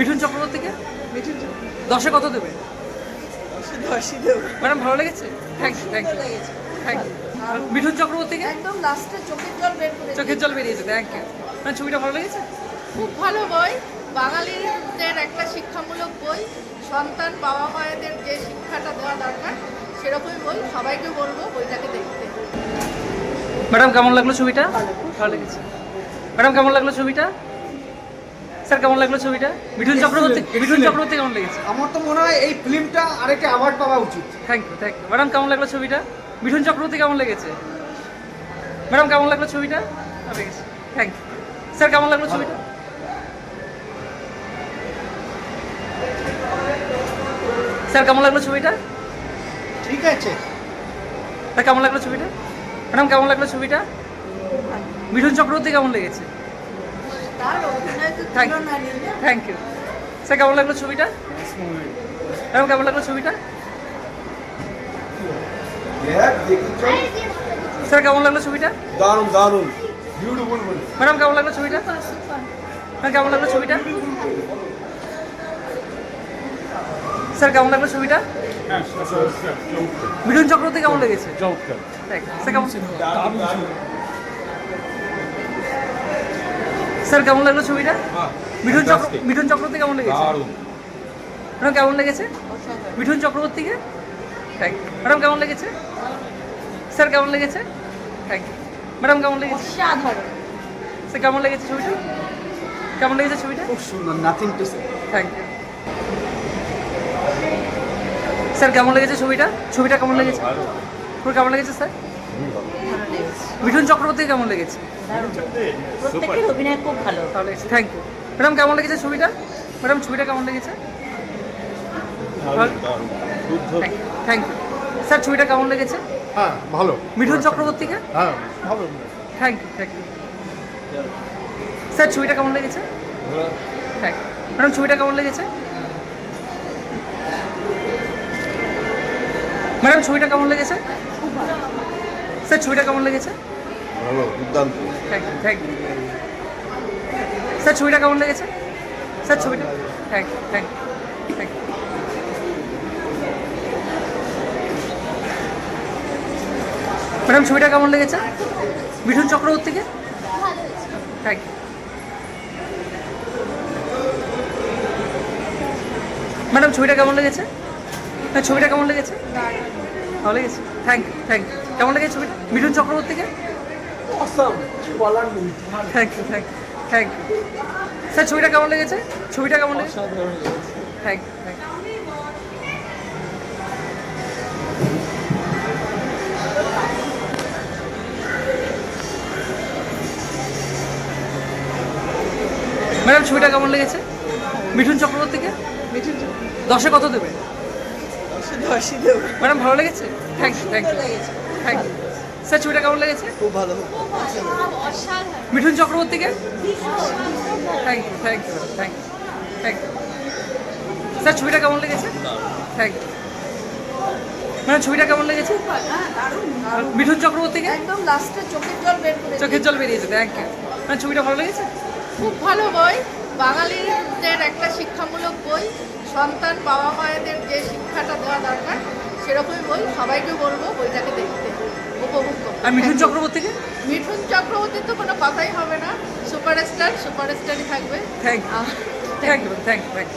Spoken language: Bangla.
মিঠুন চক্রবর্তীকে? মিঠুন দশে কত দেবে? দশই দেবো। ম্যাডাম ভালো লেগেছে? Thank you thank you thank you Mithun চক্রবর্তীকে? একদম লাস্টে চোখের জল বের করে চোখের জল বেরিয়েছে থ্যাংক ইউ ম্যাম ছবিটা ভালো লেগেছে? খুব ভালো বই। বাঙালিদের একটা শিক্ষামূলক বই। সন্তান বাবা মায়েদের যে শিক্ষাটা দেওয়া দরকার সেরকমই বই। সবাইকে বলব বইটাকে দেখতে। ম্যাডাম কেমন লাগল ছবিটা? ভালো লেগেছে। ম্যাডাম কেমন লাগল ছবিটা? স্যার কেমন লাগল ছবিটা? মিঠুন চক্রবর্তী মিঠুন চক্রবর্তী কেমন লেগেছে? আমার তো মনে হয় এই ফিল্মটা আরেকটা অ্যাওয়ার্ড পাওয়া উচিত। Thank you thank you madam কেমন লাগল ছবিটা? মিঠুন চক্রবর্তী কেমন লেগেছে? ম্যাডাম কেমন লাগল ছবিটা? লেগেছে থ্যাংক ইউ স্যার কেমন লাগল ছবিটা? স্যার কেমন লাগল ছবিটা? ঠিক আছে। স্যার কেমন লাগল ছবিটা? ম্যাডাম কেমন লাগল ছবিটা? মিঠুন চক্রবর্তী কেমন লেগেছে? থ্যাংক ইউ স্যার কেমন লাগল ছবিটা? ম্যাডাম কেমন লাগল ছবিটা? স্যার কেমন লাগল ছবিটা? দারুণ দারুণ। বিউটিফুল ম্যাডাম কেমন লাগল ছবিটা? ম্যাম কেমন লাগল ছবিটা? স্যার কেমন লাগল ছবিটা? মিঠুন চক্রবর্তী কেমন লেগেছে? স্যার কেমন স্যার কেমন লাগল ছবিটা? মিঠুন চক্র. মিঠুন চক্রবর্তী কেমন লেগেছে? ম্যাডাম কেমন লেগেছে? মিঠুন চক্রবর্তীকে? থ্যাংক ইউ ম্যাডাম কেমন লেগেছে? স্যার কেমন লেগেছে? থ্যাংক ইউ ম্যাডাম কেমন লেগেছে? অসাধারণ। স্যার কেমন লেগেছে ছবিটা? কেমন লেগেছে ছবিটা? খুব সুন্দর nothing to say thank you sir কেমন লেগেছে ছবিটা? ছবিটা কেমন লেগেছে? পুরো কেমন লেগেছে স্যার? মিঠুন চক্রবর্তী কেমন লেগেছে? প্রত্যেকের অভিনয় খুব ভালো। তাহলে থ্যাংক ইউ ম্যাডাম কেমন লেগেছে ছবিটা? ম্যাডাম ছবিটা কেমন লেগেছে? থ্যাংক ইউ স্যার ছবিটা কেমন লেগেছে? হ্যাঁ ভালো। মিঠুন চক্রবর্তীকে? হ্যাঁ ভালো। Thank you thank you sir ছবিটা কেমন লেগেছে? থ্যাংক ইউ ম্যাডাম ছবিটা কেমন লেগেছে? ম্যাডাম ছবিটা কেমন লেগেছে? স্যার ছবিটা কেমন লেগেছে? ভালো দুর্দান্ত thank you thank you sir ছবিটা কেমন লেগেছে? স্যার ছবিটা thank you thank you thank you madam ছবিটা কেমন লেগেছে? মিঠুন চক্রবর্তীকে? থ্যাংক ইউ ম্যাডাম ছবিটা কেমন লেগেছে? হ্যাঁ ছবিটা কেমন লেগেছে? ভালো লেগেছে? থ্যাংক ইউ থ্যাংক ইউ কেমন লেগেছে ছবিটা মিঠুন চক্রবর্তীকে? Thank you thank thank you sir ছবিটা কেমন লেগেছে? ছবিটা কেমন লেগেছে? Thank you thank you madam ছবিটা কেমন লেগেছে? মিঠুন চক্রবর্তীকে? মিঠুন দশে কত দেবো? ম্যাডাম ভালো লেগেছে? Thank you thank you thank you sir ছবিটা কেমন লেগেছে? খুব ভালো। মিঠুন চক্রবর্তীকে? Thank you thank you thank you thank you sir ছবিটা কেমন লেগেছে? থ্যাংক ইউ ম্যাডাম ছবিটা কেমন লেগেছে? মিঠুন চক্রবর্তীকে? একদম লাস্টে চোখের জল বের করে চোখের জল বেরিয়েছে থ্যাংক ইউ ম্যাম ছবিটা ভালো লেগেছে? খুব ভালো বই। বাঙালিদের একটা শিক্ষামূলক সন্তান বাবা মায়েদের যে শিক্ষাটা দেওয়া দরকার সেরকমই বই সবাইকে বলব বইটাকে দেখতে উপভোগ আর মিঠুন চক্রবর্তী মিঠুন চক্রবর্তীর তো কোনো কথাই হবে না। সুপারস্টার সুপারস্টারই থাকবে। Thank you thank you thank you thank you